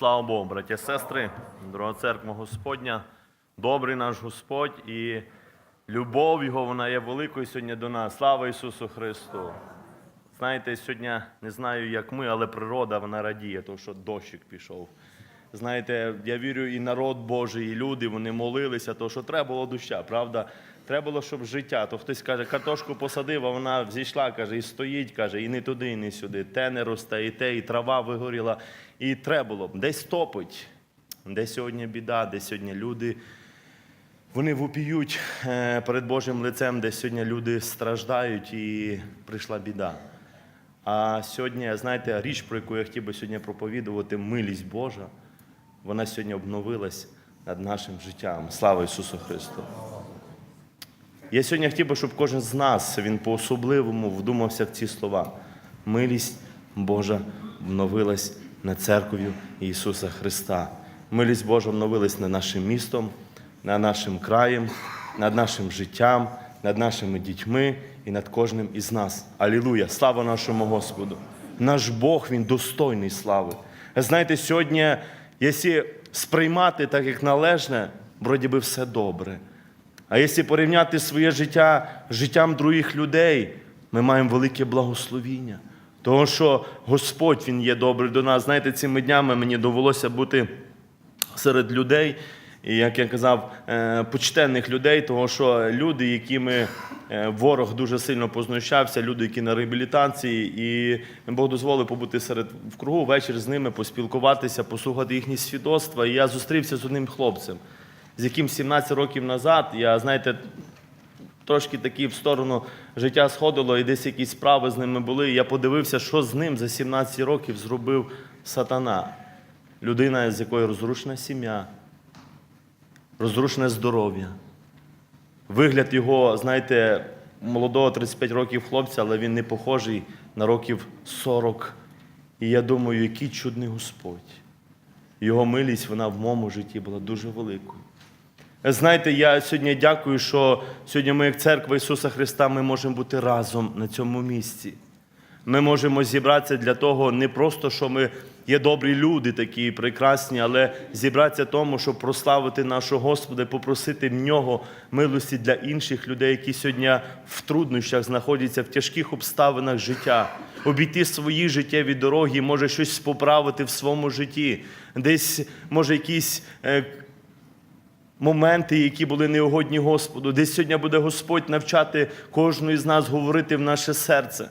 Слава Богу, браті і сестри, дорога церква Господня, добрий наш Господь і любов Його вона є великою сьогодні до нас. Слава Ісусу Христу! Знаєте, сьогодні не знаю, як ми, але природа вона радіє, тому що дощик пішов. Знаєте, я вірю, і народ Божий, і люди вони молилися, тому що треба було доща, правда? Треба було, щоб життя. То хтось каже, картошку посадив, а вона зійшла, каже, і стоїть, каже, і не туди, і не сюди. Те не росте, і те, і трава вигоріла. І треба було. Десь топить, де сьогодні біда, де сьогодні люди. Вони вопіють е, перед Божим лицем, де сьогодні люди страждають і прийшла біда. А сьогодні, знаєте, річ, про яку я хотів би сьогодні проповідувати, милість Божа, вона сьогодні обновилась над нашим життям. Слава Ісусу Христу! Я сьогодні хотів би, щоб кожен з нас він по-особливому вдумався в ці слова. Милість Божа обновилась над церков'ю Ісуса Христа. Милість Божа обновилась над нашим містом, над нашим краєм, над нашим життям, над нашими дітьми і над кожним із нас. Алілуя! Слава нашому Господу! Наш Бог, Він достойний слави. Знаєте, сьогодні, якщо сприймати так, як належне, вроді би все добре. А якщо порівняти своє життя з життям других людей, ми маємо велике благословіння. Тому що Господь Він є добрий до нас. Знаєте, цими днями мені довелося бути серед людей, і, як я казав, е, почтенних людей, тому що люди, якими е, ворог дуже сильно познущався, люди, які на реабілітації, і Бог дозволив побути серед в кругу ввечері з ними, поспілкуватися, послухати їхні свідоцтва. І я зустрівся з одним хлопцем, з яким 17 років назад, я, знаєте, трошки такі в сторону життя сходило, і десь якісь справи з ними були. І я подивився, що з ним за 17 років зробив сатана. Людина, з якої розрушена сім'я, розрушене здоров'я. Вигляд його, знаєте, молодого 35 років хлопця, але він не похожий на років 40. І я думаю, який чудний Господь. Його милість, вона в моєму житті була дуже великою. Знаєте, я сьогодні дякую, що сьогодні ми, як церква Ісуса Христа, ми можемо бути разом на цьому місці. Ми можемо зібратися для того, не просто, що ми є добрі люди, такі прекрасні, але зібратися тому, щоб прославити нашого Господа, попросити в нього милості для інших людей, які сьогодні в труднощах знаходяться в тяжких обставинах життя, обійти свої життєві дороги, може щось поправити в своєму житті, десь може якісь. Моменти, які були неугодні Господу. Десь сьогодні буде Господь навчати кожного із нас говорити в наше серце.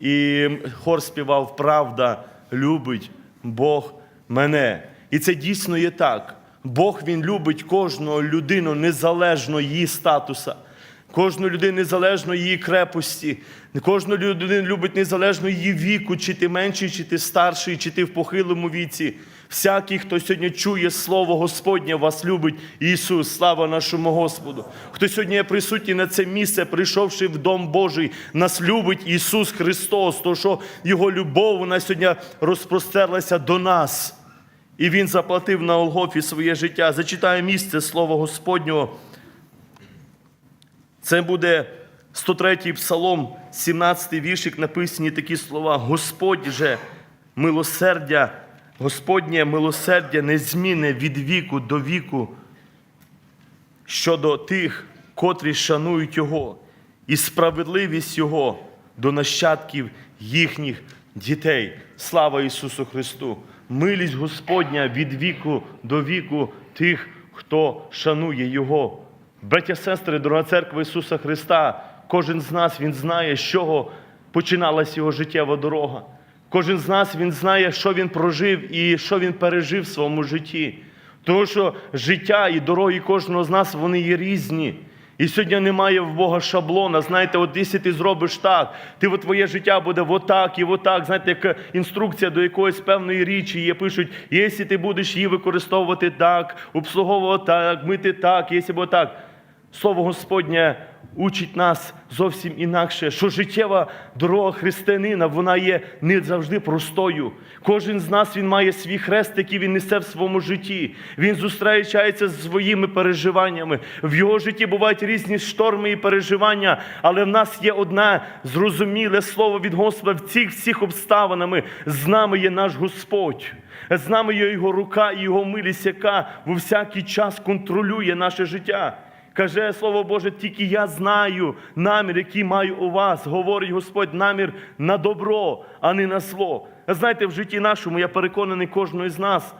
І хор співав Правда любить Бог мене. І це дійсно є так. Бог Він любить кожну людину незалежно її статуса. Кожну людину незалежно її крепості, кожну людину любить незалежно її віку, чи ти менший, чи ти старший, чи ти в похилому віці. Всякий, хто сьогодні чує Слово Господнє, вас любить Ісус, слава нашому Господу. Хто сьогодні є присутній на це місце, прийшовши в Дом Божий, нас любить Ісус Христос, то що Його любов вона сьогодні розпростерлася до нас. І Він заплатив на Олгофі своє життя. Зачитаю місце Слова Господнього. Це буде 103-й псалом, 17-й віршик, написані такі слова. Господь же милосердя, Господнє милосердя незмінне від віку до віку щодо тих, котрі шанують Його, і справедливість Його до нащадків їхніх дітей. Слава Ісусу Христу! Милість Господня від віку до віку тих, хто шанує Його. Браття, сестри, дорога церква Ісуса Христа, кожен з нас Він знає, з чого починалась його життєва дорога. Кожен з нас Він знає, що він прожив і що він пережив в своєму житті. Тому що життя і дороги кожного з нас вони є різні. І сьогодні немає в Бога шаблона. Знаєте, от якщо ти зробиш так, ти от твоє життя буде отак і отак. Знаєте, як інструкція до якоїсь певної річі є, пишуть, якщо ти будеш її використовувати так, обслуговувати так, мити так, якщо буде так. Слово Господнє учить нас зовсім інакше, що життєва дорога християнина, вона є не завжди простою. Кожен з нас він має свій хрест, який він несе в своєму житті. Він зустрічається з своїми переживаннями. В його житті бувають різні шторми і переживання, але в нас є одне зрозуміле слово від Господа в цих всіх обставинами. З нами є наш Господь. З нами є Його рука і Його милість, яка в всякий час контролює наше життя. Каже Слово Боже, тільки я знаю намір, який маю у вас, говорить Господь, намір на добро, а не на зло. Знаєте, в житті нашому я переконаний кожного з нас.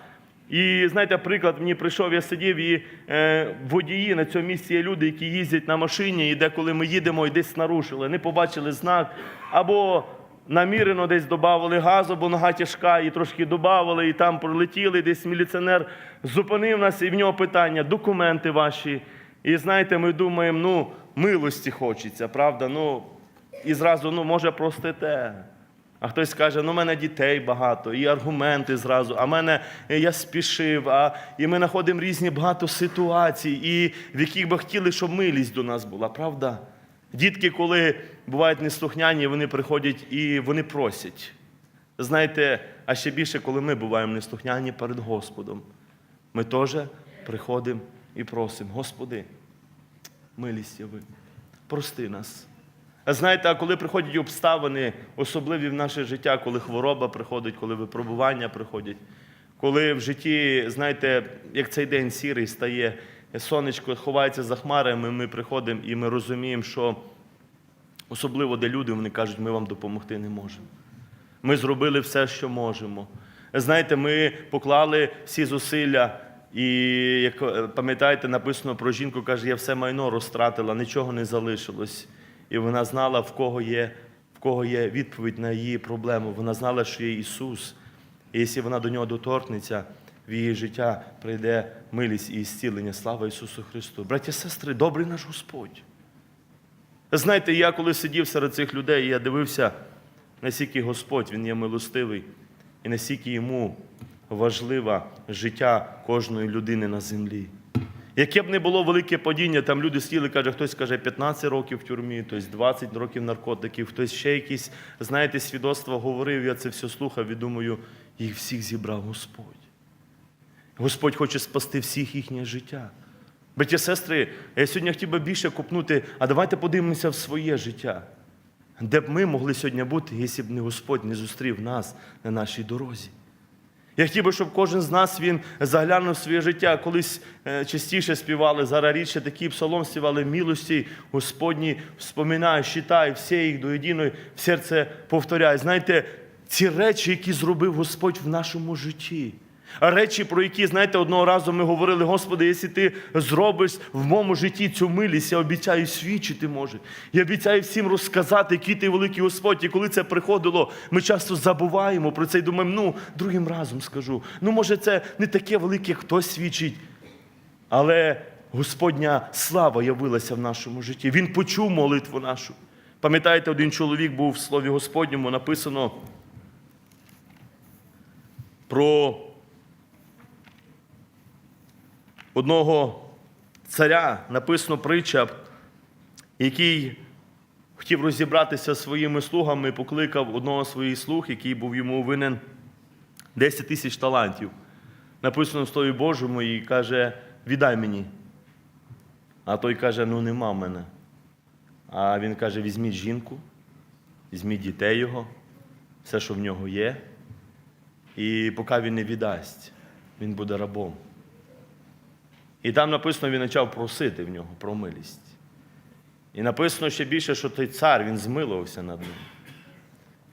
І знаєте, приклад мені прийшов, я сидів і е, водії на цьому місці є люди, які їздять на машині, і деколи ми їдемо і десь нарушили, не побачили знак, або намірено десь додавали газу, бо нога тяжка, і трошки додавали, і там пролетіли, десь міліціонер зупинив нас, і в нього питання, документи ваші. І знаєте, ми думаємо, ну, милості хочеться, правда? Ну, і зразу, ну, може, простите. А хтось каже, ну, в мене дітей багато, і аргументи зразу, а мене е, я спішив, а і ми знаходимо різні багато ситуацій, і в яких би хотіли, щоб милість до нас була, правда? Дітки, коли бувають неслухняні, вони приходять і вони просять. Знаєте, а ще більше, коли ми буваємо неслухняні перед Господом, ми теж приходимо і просимо, Господи, милість яви, прости нас. А знаєте, а коли приходять обставини, особливі в наше життя, коли хвороба приходить, коли випробування приходять, коли в житті, знаєте, як цей день сірий стає, сонечко ховається за хмарами, ми приходимо і ми розуміємо, що особливо де люди, вони кажуть, ми вам допомогти не можемо. Ми зробили все, що можемо. Знаєте, ми поклали всі зусилля, і як е, пам'ятаєте, написано про жінку, каже, я все майно розтратила, нічого не залишилось. І вона знала, в кого є, в кого є відповідь на її проблему. Вона знала, що є Ісус. І якщо вона до нього доторкнеться, в її життя прийде милість і зцілення. Слава Ісусу Христу. Браті і сестри, добрий наш Господь. Знаєте, я коли сидів серед цих людей, я дивився, наскільки Господь Він є милостивий, і наскільки йому важливе життя кожної людини на землі. Яке б не було велике падіння, там люди сіли, каже, хтось каже 15 років в тюрмі, хтось 20 років наркотиків, хтось ще якісь, знаєте, свідоцтва говорив, я це все слухав і думаю, їх всіх зібрав Господь. Господь хоче спасти всіх їхнє життя. Браті сестри, я сьогодні хотів би більше купнути, а давайте подивимося в своє життя. Де б ми могли сьогодні бути, якщо б не Господь не зустрів нас на нашій дорозі. Я хотів би, щоб кожен з нас він заглянув в своє життя. Колись е, частіше співали, зараз рідше такий псалом співали милості Господні, вспоминаю, считай, всі їх до єдиної в серце повторяй. Знаєте, ці речі, які зробив Господь в нашому житті. Речі, про які, знаєте, одного разу ми говорили, Господи, якщо ти зробиш в моєму житті цю милість, я обіцяю свідчити може. Я обіцяю всім розказати, який ти великий Господь. І коли це приходило, ми часто забуваємо про це і думаємо, ну, другим разом скажу. Ну, може, це не таке велике, хтось свідчить. Але Господня слава явилася в нашому житті. Він почув молитву нашу. Пам'ятаєте, один чоловік був в Слові Господньому, написано про одного царя написано притча, який хотів розібратися зі своїми слугами, покликав одного своїх слуг, який був йому винен 10 тисяч талантів. Написано в Слові Божому і каже: віддай мені. А той каже, ну нема мене. А він каже: візьміть жінку, візьміть дітей його, все, що в нього є. І поки він не віддасть, він буде рабом. І там написано, він почав просити в нього про милість. І написано ще більше, що той цар він змилувався над ним.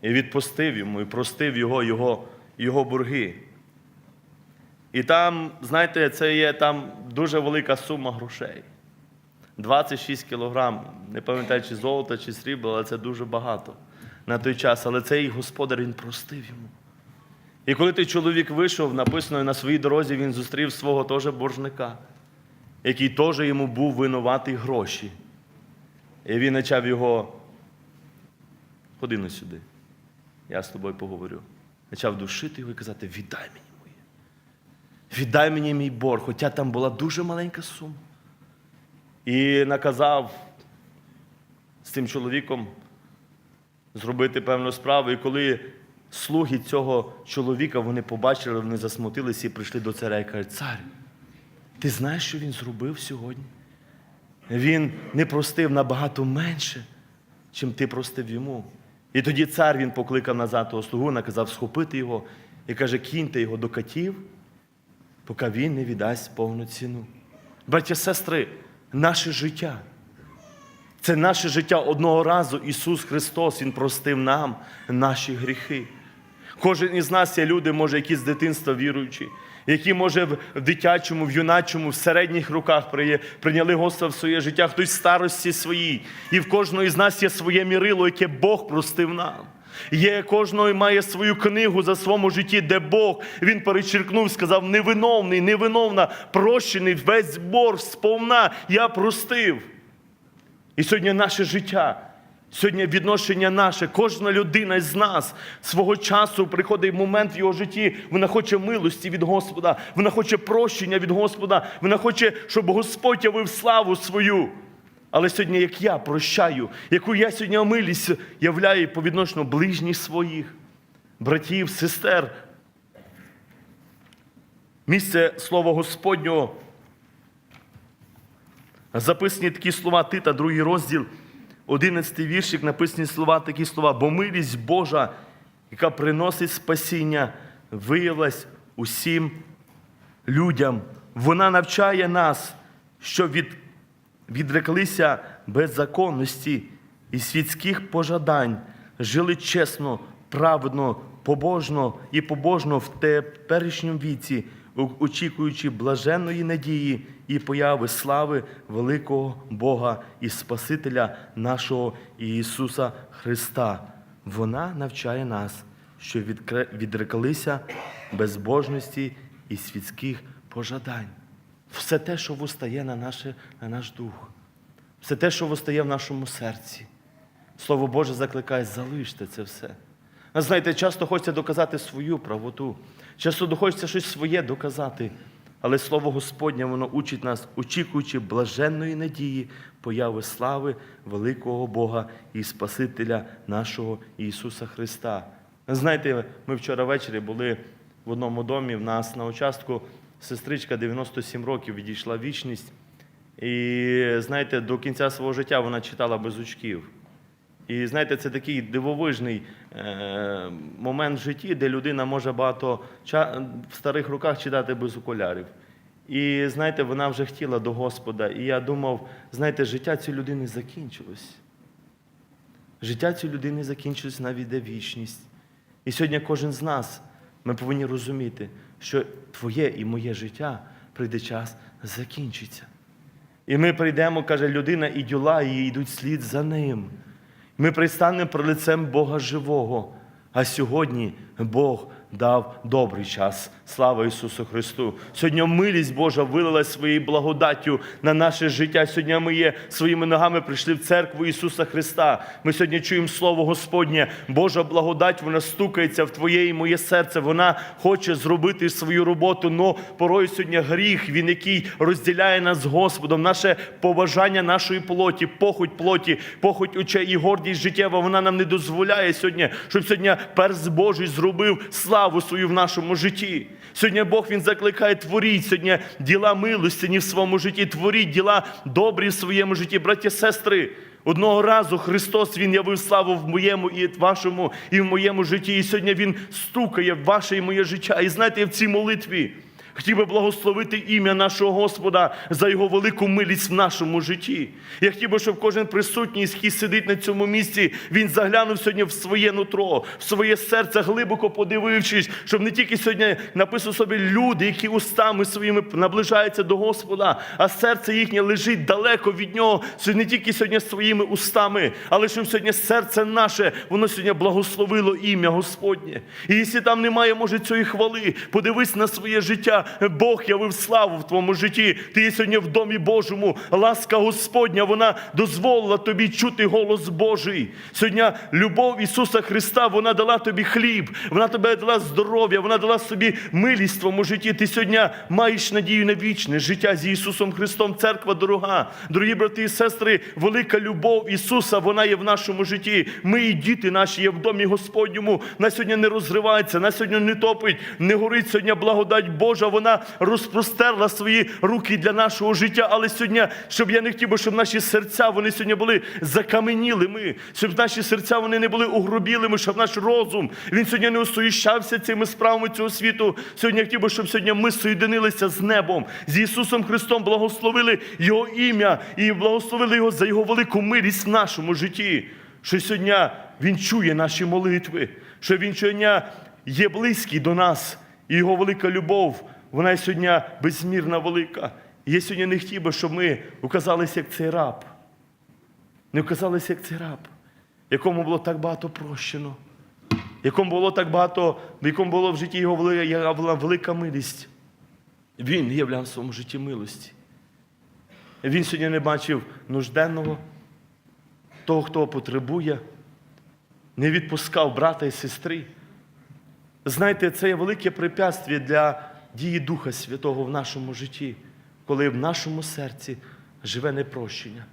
І відпустив йому, і простив його, його, його борги. І там, знаєте, це є там дуже велика сума грошей. 26 кілограм, не пам'ятаю, чи золота, чи срібла, але це дуже багато на той час. Але цей господар він простив йому. І коли той чоловік вийшов, написано на своїй дорозі, він зустрів свого теж боржника, який теж йому був винуватий гроші. І він почав його, ходи на сюди, я з тобою поговорю. Почав душити його і казати, віддай мені моє. Віддай мені мій борг, хоча там була дуже маленька сума. і наказав з цим чоловіком зробити певну справу. І коли слуги цього чоловіка вони побачили, вони засмутилися і прийшли до царя і кажуть, цар, ти знаєш, що він зробив сьогодні? Він не простив набагато менше, чим ти простив йому. І тоді цар він покликав назад того слугу, наказав схопити його і каже, кіньте його до катів, поки він не віддасть повну ціну. Браття, сестри, наше життя. Це наше життя одного разу. Ісус Христос, Він простив нам наші гріхи. Кожен із нас є люди, може, які з дитинства віруючі, які, може, в дитячому, в юначому, в середніх приє- прийняли Господа в своє життя, хтось в старості своїй. І в кожного із нас є своє мірило, яке Бог простив нам. Є кожного має свою книгу за своєму житті, де Бог він перечеркнув, сказав: невиновний, невиновна, прощений, весь борг сповна, я простив. І сьогодні наше життя, сьогодні відношення наше, кожна людина з нас свого часу приходить момент в його житті, вона хоче милості від Господа, вона хоче прощення від Господа, вона хоче, щоб Господь явив славу свою. Але сьогодні, як я прощаю, яку я сьогодні милість являю по відношенню ближніх своїх, братів, сестер. Місце Слова Господнього записані такі слова Тита, другий розділ, 11 віршик, написані слова, такі слова, бо милість Божа, яка приносить спасіння, виявилась усім людям. Вона навчає нас, що від, відреклися беззаконності і світських пожадань, жили чесно, праведно, побожно і побожно в теперішньому віці, очікуючи блаженної надії і появи слави великого Бога і Спасителя нашого Ісуса Христа. Вона навчає нас, що відреклися безбожності і світських пожадань. Все те, що вустає на, наше, на наш дух, все те, що вустає в нашому серці. Слово Боже закликає, залиште це все. А знаєте, часто хочеться доказати свою правоту, часто хочеться щось своє доказати. Але Слово Господнє, воно учить нас, очікуючи блаженної надії, появи слави великого Бога і Спасителя нашого Ісуса Христа. Знаєте, ми вчора ввечері були в одному домі, в нас на участку сестричка 97 років відійшла вічність. І знаєте, до кінця свого життя вона читала без очків. І знаєте, це такий дивовижний е, момент в житті, де людина може багато в старих руках читати без окулярів. І знаєте, вона вже хотіла до Господа. І я думав, знаєте, життя цієї людини закінчилось. Життя цієї людини закінчилось навіть де вічність. І сьогодні кожен з нас ми повинні розуміти, що твоє і моє життя прийде час закінчиться. І ми прийдемо, каже людина, і діла її йдуть слід за ним. Ми пристанемо про лицем Бога живого. А сьогодні Бог дав добрий час. Слава Ісусу Христу! Сьогодні милість Божа вилилась своєю благодаттю на наше життя. Сьогодні ми є своїми ногами прийшли в церкву Ісуса Христа. Ми сьогодні чуємо Слово Господнє. Божа благодать, вона стукається в Твоє і моє серце. Вона хоче зробити свою роботу. Но порою сьогодні гріх, він який розділяє нас з Господом, наше побажання нашої плоті, похоть плоті, похоть очей і гордість життєва, вона нам не дозволяє сьогодні, щоб сьогодні перс Божий зробив славу свою в нашому житті. Сьогодні Бог Він закликає творіть сьогодні діла милостині в своєму житті, творіть діла добрі в своєму житті, браті, сестри. Одного разу Христос Він явив славу в моєму і вашому, і в моєму житті. І сьогодні Він стукає в ваше і моє життя. І знаєте, в цій молитві хотів би благословити ім'я нашого Господа за його велику милість в нашому житті. Я хотів би, щоб кожен присутній, який сидить на цьому місці, він заглянув сьогодні в своє нутро, в своє серце, глибоко подивившись, щоб не тільки сьогодні написав собі люди, які устами своїми наближаються до Господа, а серце їхнє лежить далеко від нього, не тільки сьогодні своїми устами, але щоб сьогодні серце наше, воно сьогодні благословило ім'я Господнє. І якщо там немає, може, цієї хвали, подивись на своє життя, Бог явив славу в твоєму житті. Ти є сьогодні в домі Божому. Ласка Господня, вона дозволила тобі чути голос Божий. Сьогодні любов Ісуса Христа, вона дала тобі хліб, вона тобі дала здоров'я, вона дала собі милість в твоєму житті. Ти сьогодні маєш надію на вічне життя з Ісусом Христом. Церква дорога. Дорогі брати і сестри, велика любов Ісуса, вона є в нашому житті. Ми і діти наші є в домі Господньому. На сьогодні не розривається, на сьогодні не топить, не горить сьогодні благодать Божа. Вона розпростерла свої руки для нашого життя. Але сьогодні, щоб я не хотів, би, щоб наші серця вони сьогодні були закаменілими, щоб наші серця вони не були угробілими, щоб наш розум він сьогодні не осуїщався цими справами цього світу. Сьогодні я хотів би, щоб сьогодні ми соєдинилися з небом, з Ісусом Христом, благословили Його ім'я і благословили Його за Його велику милість в нашому житті. Що сьогодні Він чує наші молитви, що Він сьогодні є близький до нас, і Його велика любов, вона сьогодні безмірна велика. І я сьогодні не хотів би, щоб ми оказалися як цей раб. Не оказалися як цей раб, якому було так багато прощено, якому було так багато, якому було в житті його велика милість. Він являв в своєму житті милості. Він сьогодні не бачив нужденного, того, хто потребує, не відпускав брата і сестри. Знаєте, це є велике препятствие для дії Духа Святого в нашому житті, коли в нашому серці живе непрощення,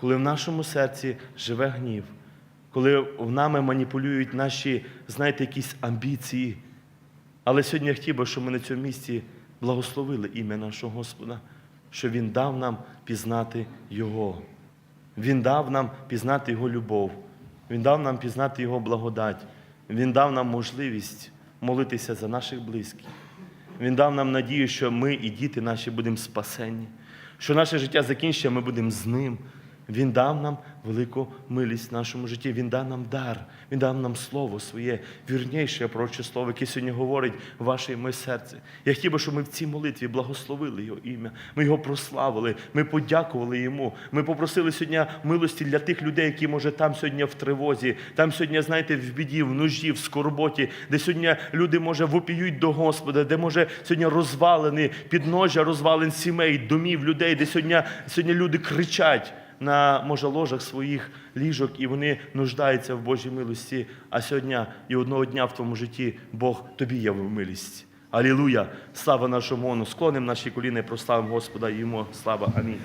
коли в нашому серці живе гнів, коли в нами маніпулюють наші, знаєте, якісь амбіції. Але сьогодні я хотів би, щоб ми на цьому місці благословили ім'я нашого Господа, що Він дав нам пізнати Його. Він дав нам пізнати Його любов. Він дав нам пізнати Його благодать. Він дав нам можливість молитися за наших близьких. Він дав нам надію, що ми і діти наші будемо спасені, що наше життя закінчиться, ми будемо з ним. Він дав нам велику милість в нашому житті. Він дав нам дар, Він дав нам слово своє, вірніше пророче слово, яке сьогодні говорить в ваше і моє серце. Я хотів би, щоб ми в цій молитві благословили Його ім'я. Ми його прославили, ми подякували йому. Ми попросили сьогодні милості для тих людей, які, може, там сьогодні в тривозі, там сьогодні, знаєте, в біді, в нужді, в скорботі, де сьогодні люди, може, вопіють до Господа, де, може, сьогодні розвалені підножжя, розвален сімей, домів, людей, де сьогодні, сьогодні люди кричать на може ложах своїх ліжок, і вони нуждаються в Божій милості. А сьогодні і одного дня в твоєму житті Бог тобі явив милість. Алілуя! Слава нашому Ону! Склонимо наші коліни, прославимо Господа і йому слава. Амінь.